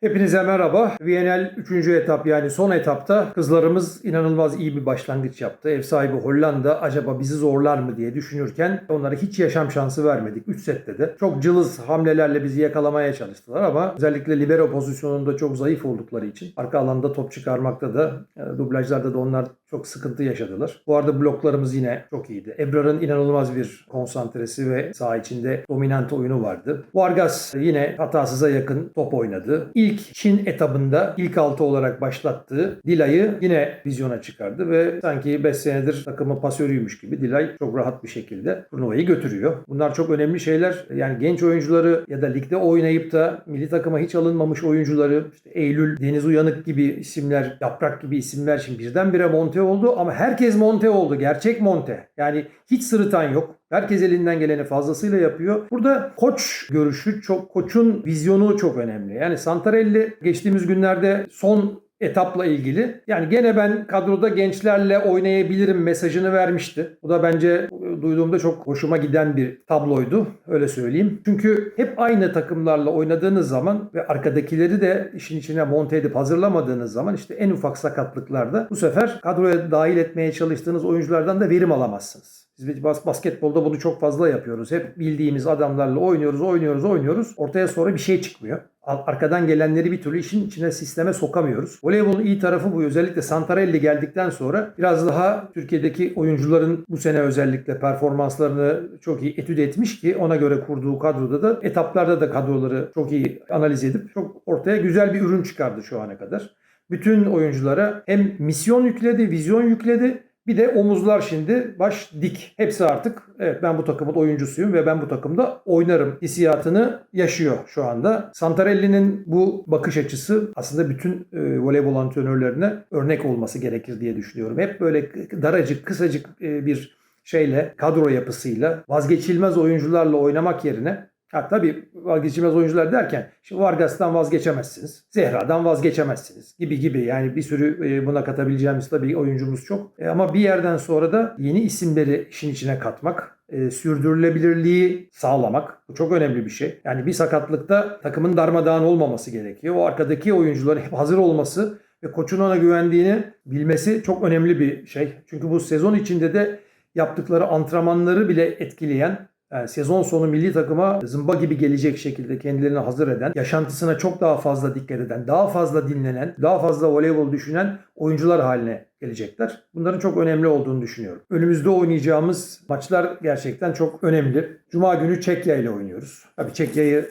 Hepinize merhaba. VNL 3. etap yani son etapta kızlarımız inanılmaz iyi bir başlangıç yaptı. Ev sahibi Hollanda acaba bizi zorlar mı diye düşünürken onlara hiç yaşam şansı vermedik 3 sette de. Çok cılız hamlelerle bizi yakalamaya çalıştılar ama özellikle libero pozisyonunda çok zayıf oldukları için arka alanda top çıkarmakta da e, dublajlarda da onlar çok sıkıntı yaşadılar. Bu arada bloklarımız yine çok iyiydi. Ebrar'ın inanılmaz bir konsantresi ve saha içinde dominant oyunu vardı. Vargas yine hatasıza yakın top oynadı. İlk Çin etabında ilk altı olarak başlattığı Dilay'ı yine vizyona çıkardı ve sanki 5 senedir takımı pasörüymüş gibi Dilay çok rahat bir şekilde turnuvayı götürüyor. Bunlar çok önemli şeyler. Yani genç oyuncuları ya da ligde oynayıp da milli takıma hiç alınmamış oyuncuları işte Eylül, Deniz Uyanık gibi isimler, Yaprak gibi isimler şimdi birdenbire monte oldu ama herkes monte oldu. Gerçek monte. Yani hiç sırıtan yok. Herkes elinden geleni fazlasıyla yapıyor. Burada koç görüşü çok, koçun vizyonu çok önemli. Yani Santarelli geçtiğimiz günlerde son etapla ilgili. Yani gene ben kadroda gençlerle oynayabilirim mesajını vermişti. Bu da bence duyduğumda çok hoşuma giden bir tabloydu. Öyle söyleyeyim. Çünkü hep aynı takımlarla oynadığınız zaman ve arkadakileri de işin içine monte edip hazırlamadığınız zaman işte en ufak sakatlıklarda bu sefer kadroya dahil etmeye çalıştığınız oyunculardan da verim alamazsınız. Biz bas basketbolda bunu çok fazla yapıyoruz. Hep bildiğimiz adamlarla oynuyoruz, oynuyoruz, oynuyoruz. Ortaya sonra bir şey çıkmıyor. Arkadan gelenleri bir türlü işin içine sisteme sokamıyoruz. Voleybolun iyi tarafı bu. Özellikle Santarelli geldikten sonra biraz daha Türkiye'deki oyuncuların bu sene özellikle performanslarını çok iyi etüt etmiş ki ona göre kurduğu kadroda da etaplarda da kadroları çok iyi analiz edip çok ortaya güzel bir ürün çıkardı şu ana kadar. Bütün oyunculara hem misyon yükledi, vizyon yükledi bir de omuzlar şimdi baş dik. Hepsi artık evet ben bu takımın oyuncusuyum ve ben bu takımda oynarım hissiyatını yaşıyor şu anda. Santarelli'nin bu bakış açısı aslında bütün e, voleybol antrenörlerine örnek olması gerekir diye düşünüyorum. Hep böyle daracık, kısacık e, bir şeyle, kadro yapısıyla, vazgeçilmez oyuncularla oynamak yerine Ha tabii vazgeçilmez oyuncular derken şimdi Vargas'tan vazgeçemezsiniz. Zehra'dan vazgeçemezsiniz gibi gibi. Yani bir sürü e, buna katabileceğimiz tabii oyuncumuz çok. E, ama bir yerden sonra da yeni isimleri işin içine katmak, e, sürdürülebilirliği sağlamak bu çok önemli bir şey. Yani bir sakatlıkta takımın darmadağın olmaması gerekiyor. O arkadaki oyuncuların hep hazır olması ve koçun ona güvendiğini bilmesi çok önemli bir şey. Çünkü bu sezon içinde de yaptıkları antrenmanları bile etkileyen yani sezon sonu milli takıma zımba gibi gelecek şekilde kendilerini hazır eden, yaşantısına çok daha fazla dikkat eden, daha fazla dinlenen, daha fazla voleybol düşünen oyuncular haline gelecekler. Bunların çok önemli olduğunu düşünüyorum. Önümüzde oynayacağımız maçlar gerçekten çok önemli. Cuma günü Çekya ile oynuyoruz. Tabii Çekya'yı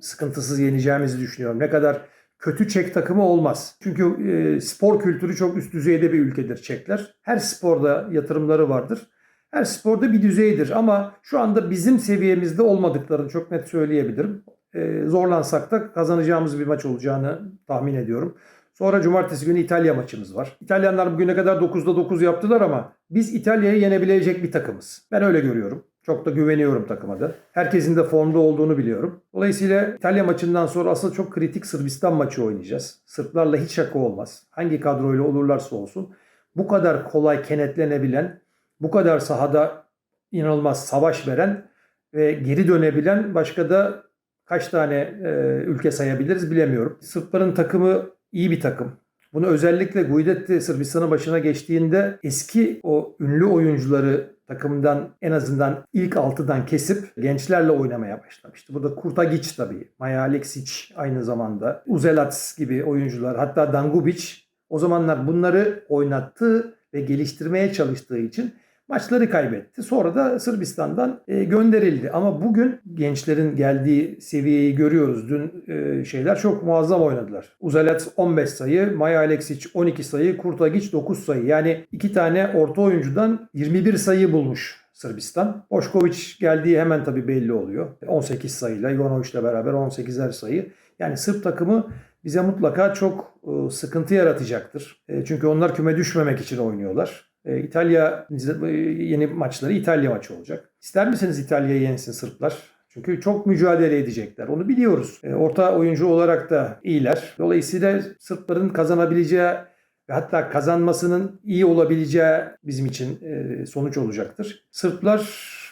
sıkıntısız yeneceğimizi düşünüyorum. Ne kadar kötü Çek takımı olmaz. Çünkü e, spor kültürü çok üst düzeyde bir ülkedir Çekler. Her sporda yatırımları vardır. Her sporda bir düzeydir ama şu anda bizim seviyemizde olmadıklarını çok net söyleyebilirim. Ee, zorlansak da kazanacağımız bir maç olacağını tahmin ediyorum. Sonra cumartesi günü İtalya maçımız var. İtalyanlar bugüne kadar 9'da 9 yaptılar ama biz İtalya'yı yenebilecek bir takımız. Ben öyle görüyorum. Çok da güveniyorum takıma da. Herkesin de formda olduğunu biliyorum. Dolayısıyla İtalya maçından sonra asıl çok kritik Sırbistan maçı oynayacağız. Sırplarla hiç şaka olmaz. Hangi kadroyla olurlarsa olsun bu kadar kolay kenetlenebilen bu kadar sahada inanılmaz savaş veren ve geri dönebilen başka da kaç tane e, ülke sayabiliriz bilemiyorum. Sırpların takımı iyi bir takım. Bunu özellikle Guidetti Sırbistan'ın başına geçtiğinde eski o ünlü oyuncuları takımdan en azından ilk altıdan kesip gençlerle oynamaya başlamıştı. Burada Kurtagic tabii, Maja Aleksic aynı zamanda, Uzelac gibi oyuncular hatta Dangubic o zamanlar bunları oynattı ve geliştirmeye çalıştığı için maçları kaybetti. Sonra da Sırbistan'dan e, gönderildi. Ama bugün gençlerin geldiği seviyeyi görüyoruz. Dün e, şeyler çok muazzam oynadılar. Uzelac 15 sayı, Maja Aleksic 12 sayı, Kurtagic 9 sayı. Yani iki tane orta oyuncudan 21 sayı bulmuş Sırbistan. Boşkovic geldiği hemen tabii belli oluyor. 18 sayıyla, Ivanovic'le beraber 18'er sayı. Yani Sırp takımı bize mutlaka çok e, sıkıntı yaratacaktır. Çünkü onlar küme düşmemek için oynuyorlar. E, İtalya e, yeni maçları İtalya maçı olacak. İster misiniz İtalya'yı yensin Sırplar? Çünkü çok mücadele edecekler. Onu biliyoruz. E, orta oyuncu olarak da iyiler. Dolayısıyla Sırpların kazanabileceği ve hatta kazanmasının iyi olabileceği bizim için sonuç olacaktır. Sırplar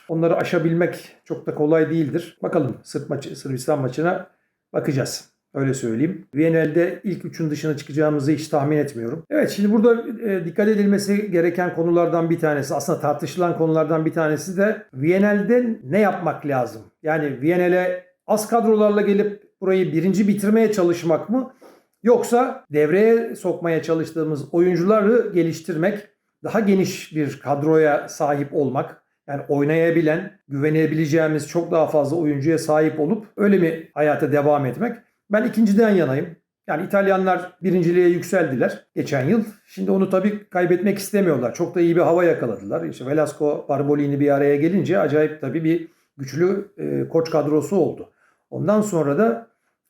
onları aşabilmek çok da kolay değildir. Bakalım Sırp maçı, Sırbistan maçına bakacağız. Öyle söyleyeyim. Viyanel'de ilk üçün dışına çıkacağımızı hiç tahmin etmiyorum. Evet şimdi burada e, dikkat edilmesi gereken konulardan bir tanesi aslında tartışılan konulardan bir tanesi de Viyanel'de ne yapmak lazım? Yani Viyanel'e az kadrolarla gelip burayı birinci bitirmeye çalışmak mı? Yoksa devreye sokmaya çalıştığımız oyuncuları geliştirmek, daha geniş bir kadroya sahip olmak, yani oynayabilen, güvenebileceğimiz çok daha fazla oyuncuya sahip olup öyle mi hayata devam etmek? Ben ikinciden yanayım. Yani İtalyanlar birinciliğe yükseldiler geçen yıl. Şimdi onu tabii kaybetmek istemiyorlar. Çok da iyi bir hava yakaladılar. İşte Velasco, Barbolini bir araya gelince acayip tabii bir güçlü e, koç kadrosu oldu. Ondan sonra da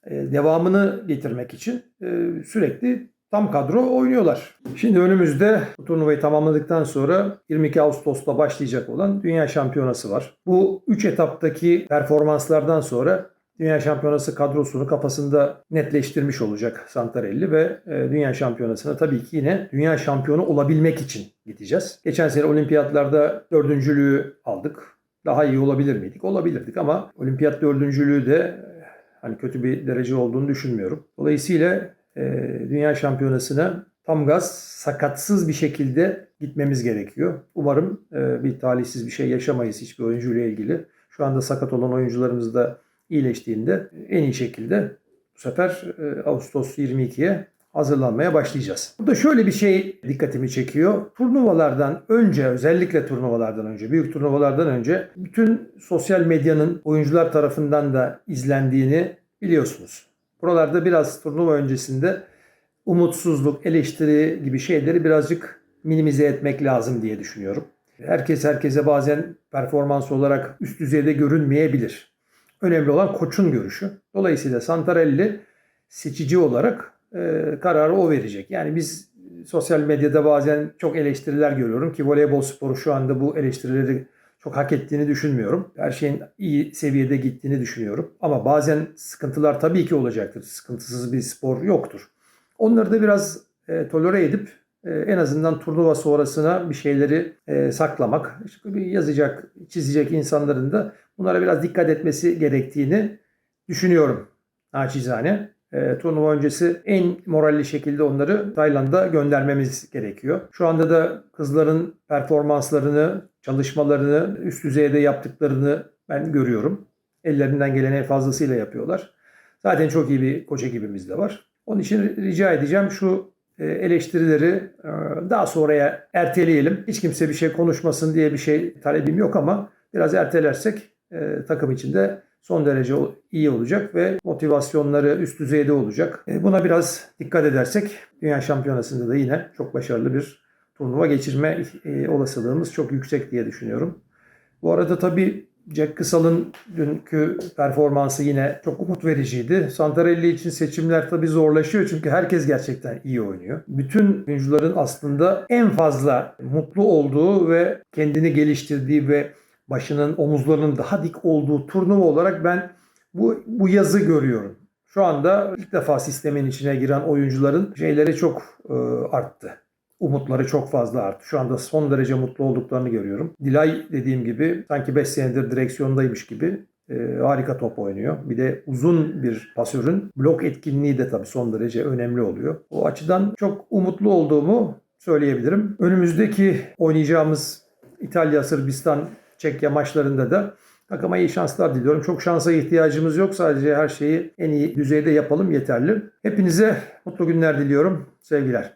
e, devamını getirmek için e, sürekli tam kadro oynuyorlar. Şimdi önümüzde bu turnuvayı tamamladıktan sonra 22 Ağustos'ta başlayacak olan Dünya Şampiyonası var. Bu 3 etaptaki performanslardan sonra Dünya Şampiyonası kadrosunu kafasında netleştirmiş olacak Santarelli ve e, Dünya Şampiyonası'na tabii ki yine Dünya Şampiyonu olabilmek için gideceğiz. Geçen sene olimpiyatlarda dördüncülüğü aldık. Daha iyi olabilir miydik? Olabilirdik ama olimpiyat dördüncülüğü de e, hani kötü bir derece olduğunu düşünmüyorum. Dolayısıyla e, Dünya Şampiyonası'na tam gaz sakatsız bir şekilde gitmemiz gerekiyor. Umarım bir talihsiz bir şey yaşamayız hiçbir oyuncuyla ilgili. Şu anda sakat olan oyuncularımız da iyileştiğinde en iyi şekilde bu sefer e, Ağustos 22'ye hazırlanmaya başlayacağız. Burada şöyle bir şey dikkatimi çekiyor. Turnuvalardan önce özellikle turnuvalardan önce, büyük turnuvalardan önce bütün sosyal medyanın oyuncular tarafından da izlendiğini biliyorsunuz. Buralarda biraz turnuva öncesinde umutsuzluk, eleştiri gibi şeyleri birazcık minimize etmek lazım diye düşünüyorum. Herkes herkese bazen performans olarak üst düzeyde görünmeyebilir. Önemli olan koçun görüşü. Dolayısıyla Santarelli seçici olarak e, kararı o verecek. Yani biz sosyal medyada bazen çok eleştiriler görüyorum ki voleybol sporu şu anda bu eleştirileri çok hak ettiğini düşünmüyorum. Her şeyin iyi seviyede gittiğini düşünüyorum. Ama bazen sıkıntılar tabii ki olacaktır. Sıkıntısız bir spor yoktur. Onları da biraz e, tolere edip en azından turnuva sonrasına bir şeyleri e, saklamak, yazacak, çizecek insanların da bunlara biraz dikkat etmesi gerektiğini düşünüyorum naçizane. E, turnuva öncesi en moralli şekilde onları Tayland'a göndermemiz gerekiyor. Şu anda da kızların performanslarını, çalışmalarını, üst düzeyde yaptıklarını ben görüyorum. Ellerinden gelen en fazlasıyla yapıyorlar. Zaten çok iyi bir koç ekibimiz de var. Onun için rica edeceğim şu eleştirileri e, daha sonraya erteleyelim. Hiç kimse bir şey konuşmasın diye bir şey talebim yok ama biraz ertelersek e, takım içinde son derece iyi olacak ve motivasyonları üst düzeyde olacak. Buna biraz dikkat edersek Dünya Şampiyonası'nda da yine çok başarılı bir turnuva geçirme olasılığımız çok yüksek diye düşünüyorum. Bu arada tabii Jack Kısal'ın dünkü performansı yine çok umut vericiydi. Santarelli için seçimler tabii zorlaşıyor çünkü herkes gerçekten iyi oynuyor. Bütün oyuncuların aslında en fazla mutlu olduğu ve kendini geliştirdiği ve başının omuzlarının daha dik olduğu turnuva olarak ben bu, bu yazı görüyorum. Şu anda ilk defa sistemin içine giren oyuncuların şeyleri çok e, arttı umutları çok fazla arttı. Şu anda son derece mutlu olduklarını görüyorum. Dilay dediğim gibi sanki 5 senedir direksiyondaymış gibi e, harika top oynuyor. Bir de uzun bir pasörün blok etkinliği de tabii son derece önemli oluyor. O açıdan çok umutlu olduğumu söyleyebilirim. Önümüzdeki oynayacağımız İtalya, Sırbistan, Çekya maçlarında da takıma iyi şanslar diliyorum. Çok şansa ihtiyacımız yok. Sadece her şeyi en iyi düzeyde yapalım yeterli. Hepinize mutlu günler diliyorum. Sevgiler.